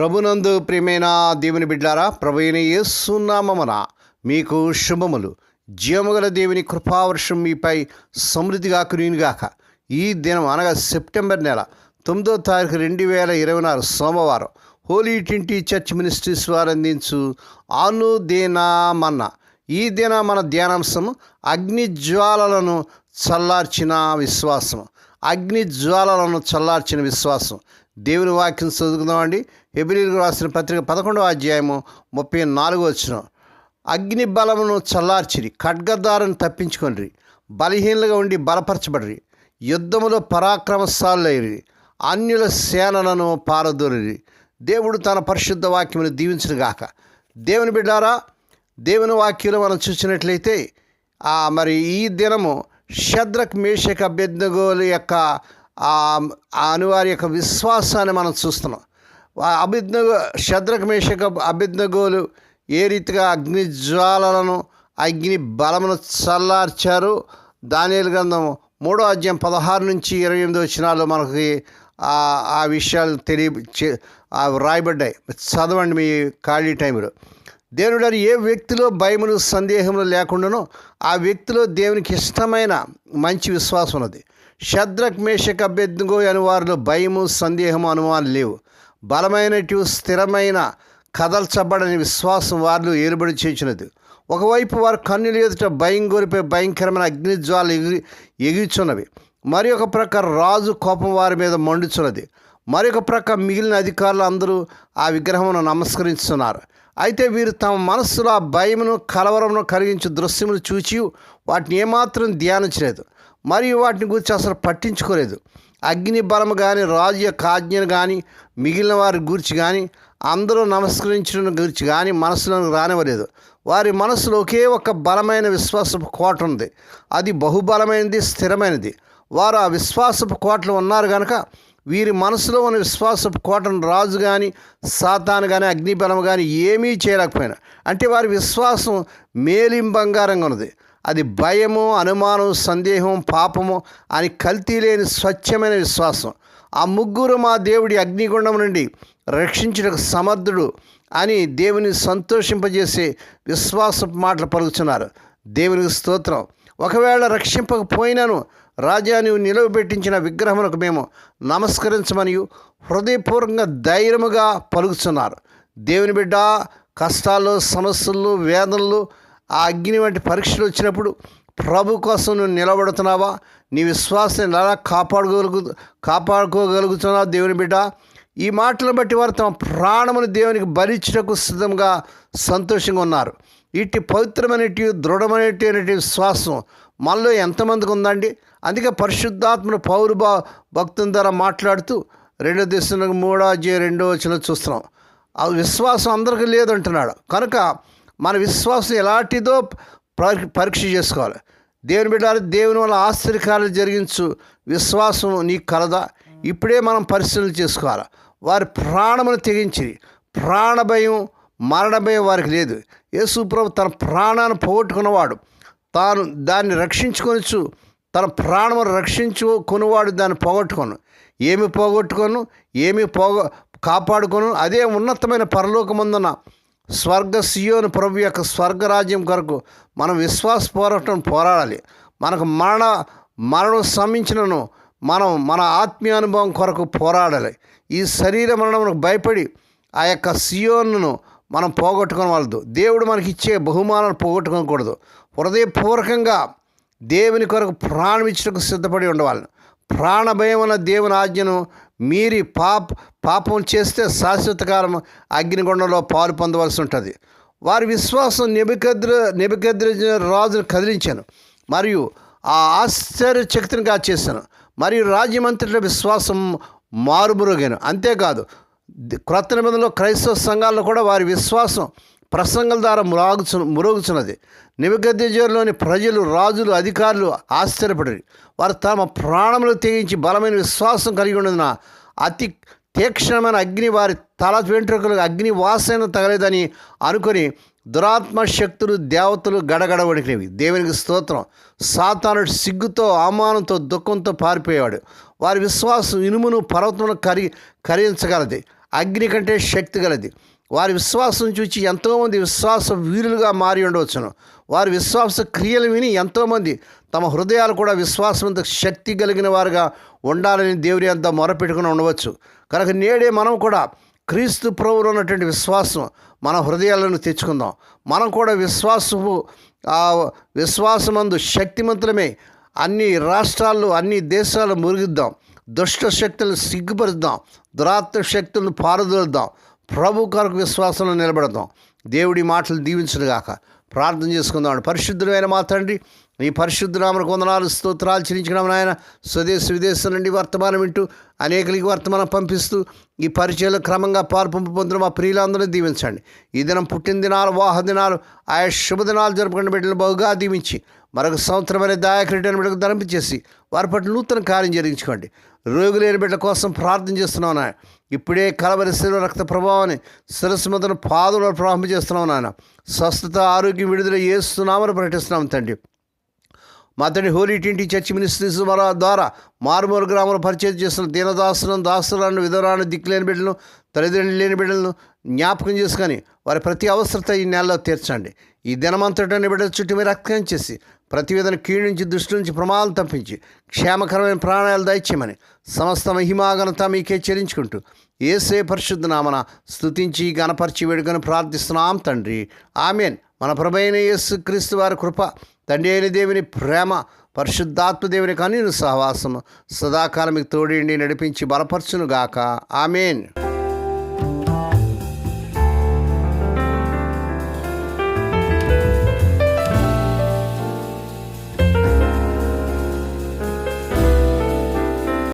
ప్రభునందు ప్రియమైన దేవుని బిడ్డారా ప్రభైన యేసునామమున మీకు శుభములు. జీవముగల దేవుని కృపావర్షం మీపై సమృద్ధిగా కురినిగాక ఈ దినం అనగా సెప్టెంబర్ నెల తొమ్మిదో తారీఖు రెండు వేల ఇరవై నాలుగు సోమవారం హోలీ ట్వంటీ చర్చ్ మినిస్ట్రీస్ వారు అందించు అనుదేనామన్న. ఈ దిన మన ధ్యానాంశం అగ్ని జ్వాలలను చల్లార్చిన విశ్వాసం అగ్ని జ్వాలలను చల్లార్చిన విశ్వాసం దేవుని వాక్యం చదువుకుందామండి. ఎబ్రిల్కు రాసిన పత్రిక పదకొండవ అధ్యాయము ముప్పై నాలుగు వచ్చిన. అగ్ని బలమును చల్లార్చిరి ఖడ్గదారుని తప్పించుకొనిరి బలహీనలుగా ఉండి బలపరచబడిరి యుద్ధములో పరాక్రమశాలైరి అన్యుల సేనలను పారదోరి దేవుడు తన పరిశుద్ధ వాక్యమును దీవించిన గాక. దేవుని బిడ్డారా దేవుని వాక్యంలో మనం చూసినట్లయితే మరి ఈ దినము శద్రక్ మేషక్ అభ్యర్థగోలు యొక్క అనువారి యొక్క విశ్వాసాన్ని మనం చూస్తున్నాం. అభిజ్ఞ శద్రక మేషక అభిజ్ఞగోలు ఏ రీతిగా అగ్ని జ్వాలలను అగ్ని బలమును చల్లార్చారు? దానియలు గ్రంథం మూడో అధ్యాయం పదహారు నుంచి ఇరవై ఎనిమిది వచ్చినాలు మనకి ఆ విషయాలు తెలియ రాయబడ్డాయి చదవండి మీ ఖాళీ టైంలో దేవుడు ఏ వ్యక్తిలో భయములు సందేహములు లేకుండానో ఆ వ్యక్తిలో దేవునికి ఇష్టమైన మంచి విశ్వాసం ఉన్నది శద్రక్ మేషక అభ్యర్థిగో అని వారిలో భయము సందేహము అనుమానం లేవు. బలమైనటు స్థిరమైన కదల్చబడని విశ్వాసం వారిలో ఏలుబడి చేసినది ఒకవైపు వారు కన్నులు ఎదుట భయం గోరిపే భయంకరమైన అగ్ని జ్వాలు ఎగిరి మరి ఒక ప్రక్క రాజు కోపం వారి మీద మండుచున్నది. మరొక ప్రక్క మిగిలిన అధికారులు అందరూ ఆ విగ్రహమును నమస్కరిస్తున్నారు అయితే వీరు తమ మనస్సులో ఆ భయమును కలవరమును కలిగించే దృశ్యములు చూచి వాటిని ఏమాత్రం ధ్యానించలేదు. మరియు వాటిని గురించి అసలు పట్టించుకోలేదు. అగ్ని బలము కానీ రాజు యొక్క ఆజ్ఞను కానీ మిగిలిన వారి గురించి కానీ అందరూ నమస్కరించడం గురించి కానీ మనసులోకి రానివ్వలేదు. వారి మనసులో ఒకే ఒక బలమైన విశ్వాసపు కోట ఉంది. అది బహుబలమైనది స్థిరమైనది. వారు ఆ విశ్వాసపు కోటలో ఉన్నారు కనుక వీరి మనసులో ఉన్న విశ్వాసపు కోటను రాజు కానీ సాతాను కానీ అగ్నిబలం కానీ ఏమీ చేయలేకపోయినా. అంటే వారి విశ్వాసం మేలిం బంగారంగా ఉన్నది. అది భయము అనుమానం సందేహం పాపము అని కల్తీ లేని స్వచ్ఛమైన విశ్వాసం. ఆ ముగ్గురు మా దేవుడి అగ్నిగుండం నుండి రక్షించుటకు సమర్థుడు అని దేవుని సంతోషింపజేసే విశ్వాస మాటలు పలుకుతున్నారు. దేవునికి స్తోత్రం. ఒకవేళ రక్షింపకపోయినాను రాజా నీవు నిలవబెట్టించిన విగ్రహములకు మేము నమస్కరించమని హృదయపూర్వకంగా ధైర్యముగా పలుకుతున్నారు. దేవుని బిడ్డ కష్టాలు సమస్యలు వేదనలు ఆ అగ్ని వంటి పరీక్షలు వచ్చినప్పుడు ప్రభు కోసం నువ్వు నిలబడుతున్నావా? నీ విశ్వాసాన్ని ఎలా కాపాడుకోగలుగు కాపాడుకోగలుగుతున్నావా దేవుని బిడ్డ? ఈ మాటలను బట్టి వారు తమ ప్రాణమును దేవునికి భరించుటకు సిద్ధంగా సంతోషంగా ఉన్నారు. ఇట్టి పవిత్రమైనటి దృఢమైనటి విశ్వాసం మనలో ఎంతమందికి ఉందండి? అందుకే పరిశుద్ధాత్మను పౌరు భా భక్తుల ద్వారా మాట్లాడుతూ రెండో దేశంలో మూడో జే రెండో వచ్చిన చూస్తున్నాం. ఆ విశ్వాసం అందరికీ లేదంటున్నాడు. కనుక మన విశ్వాసం ఎలాంటిదో పరీక్ష చేసుకోవాలి. దేవుని బిడ్డారు దేవుని వల్ల ఆశ్చర్యకార్యాలు జరిగించు విశ్వాసం నీకు కలదా. ఇప్పుడే మనం పరిశీలన చేసుకోవాలి. వారి ప్రాణమును తెగించి ప్రాణ భయం మరణ భయం వారికి లేదు. యేసుప్రభు తన ప్రాణాన్ని పోగొట్టుకున్నవాడు. తాను దాన్ని రక్షించుకొనొచ్చు తన ప్రాణమును రక్షించుకునివాడు దాన్ని పోగొట్టుకోను. ఏమి పోగొట్టుకోను? ఏమి పోగ కాపాడుకోను? అదే ఉన్నతమైన పరలోకముందున్న స్వర్గ సియోను ప్రభు యొక్క స్వర్గరాజ్యం కొరకు మనం విశ్వాస పోరాటం పోరాడాలి. మనకు మరణ మరణం సమించినను మనం మన ఆత్మీయ అనుభవం కొరకు పోరాడాలి. ఈ శరీర మరణం భయపడి ఆ యొక్క సియోన్ను మనం పోగొట్టుకోనవలదు. దేవుడు మనకి ఇచ్చే బహుమానాన్ని పోగొట్టుకోకూడదు. హృదయపూర్వకంగా దేవుని కొరకు ప్రాణమిచ్చుటకు సిద్ధపడి ఉండవాలి ప్రాణభయమైన అన్న దేవుని ఆజ్ఞను మీరి పాప్ పాపం చేస్తే శాశ్వతకాలం అగ్నిగుండంలో పాలు పొందవలసి ఉంటుంది. వారి విశ్వాసం నిబికద్ర నిబికద్ర రాజును కదిలించాను. మరియు ఆ ఆశ్చర్యచక్తినిగా చేశాను. మరియు రాజ్యమంత్రుల విశ్వాసం మారుమురుగాను అంతేకాదు క్రొత్త నిబంధనలో క్రైస్తవ సంఘాల్లో కూడా వారి విశ్వాసం ప్రసంగాల ద్వారా మురాగుచు మురుగుచున్నది. నిబద్ధిలోని ప్రజలు రాజులు అధికారులు ఆశ్చర్యపడి వారు తమ ప్రాణములు తెగించి బలమైన విశ్వాసం కలిగి ఉన్నందున అతి తీక్షణమైన అగ్ని వారి తల వెంట్రుకలకు అగ్ని వాసన తగలేదని అనుకొని దురాత్మ శక్తులు దేవతలు గడగడ వణికినవి దేవునికి స్తోత్రం. సాతానుడు సిగ్గుతో అవమానంతో దుఃఖంతో పారిపోయేవాడు. వారి విశ్వాసం ఇనుమును పర్వతమును కరి కరిగించగలది. అగ్ని కంటే శక్తి గలది. వారి విశ్వాసం చూచి ఎంతోమంది విశ్వాస వీరులుగా మారి ఉండవచ్చును. వారి విశ్వాస క్రియలు విని ఎంతోమంది తమ హృదయాలు కూడా విశ్వాసంతో శక్తి కలిగిన వారుగా ఉండాలని దేవుని అంత మొరపెట్టుకుని ఉండవచ్చు. కనుక నేడే మనం కూడా క్రీస్తు ప్రభులు ఉన్నటువంటి విశ్వాసం మన హృదయాలను తెచ్చుకుందాం. మనం కూడా విశ్వాసము ఆ విశ్వాసమందు శక్తిమంతులమే అన్ని రాష్ట్రాల్లో అన్ని దేశాలు మురిగిద్దాం. దుష్ట శక్తులను సిగ్గుపరుద్దాం. దురాత్మ శక్తులను పారదోలుద్దాం. ప్రభు కొరకు విశ్వాసంలో నిలబడతాం దేవుడి మాటలు దీవించడుగాక ప్రార్థన చేసుకుందాం. పరిశుద్ధమైన మా తండ్రి నీ పరిశుద్ధరామకు వందనాలు స్తోత్రాలు చిరించడం నాయన. స్వదేశ విదేశం నుండి వర్తమానం వింటూ అనేకలకి వర్తమానం పంపిస్తూ ఈ పరిచయలో క్రమంగా పాల్పంపు పొందిన మా ప్రియులందరినీ దీవించండి. ఈ దినం పుట్టిన దినాలు వాహ దినాలు ఆయా శుభదినాలు జరుపుకున్న బిడ్డలు బహుగా దీవించి మరొక సంవత్సరం అనే దాయకరిటైన బిడ్డకు ధరింపచేసి వారి పట్ల నూతన కార్యం జరిగించుకోండి. రోగులేని బిడ్డల కోసం ప్రార్థన చేస్తున్నాం నాయన. ఇప్పుడే కలవరి శిలువ రక్త ప్రభావాన్ని శిరస్సు మొదలు పాదులు ప్రారంభం చేస్తున్నాం నాయన. స్వస్థత ఆరోగ్యం విడుదల చేస్తున్నామని ప్రకటిస్తున్నాం తండ్రి. మా తండ్రి హోలీ టింటి చర్చి మినిస్ట్రీస్ ద్వారా మారుమూరు గ్రామంలో పరిచయం చేస్తున్న దీనదాసులను దాసులను విధురాను దిక్కులేని బిడ్డలను తల్లిదండ్రులు లేని బిడ్డలను జ్ఞాపకం చేసుకొని వారి ప్రతి అవసరత ఈ నెలలో తీర్చండి. ఈ దినమంతటని బిడ్డల చుట్టూ మీరు రక్తం చేసి ప్రతి విధన కీడు నుంచి దృష్టి నుంచి ప్రమాదం తప్పించి క్షేమకరమైన ప్రాణాలు దయచేయమని సమస్త మహిమాగనత మీకే చెల్లించుకుంటూ ఏసే పరిశుద్ధ నామన స్తుతించి గణపరిచి వేడుకొని ప్రార్థిస్తున్నాం తండ్రి. ఆమెన్. మన ప్రభైన యేసు క్రీస్తు వారి కృప తండ్రి అయిన దేవుని ప్రేమ పరిశుద్ధాత్మ దేవుని కానీ సహవాసము సదాకాలం మీకు తోడిండి నడిపించి బలపరచునుగాక. ఆమెన్.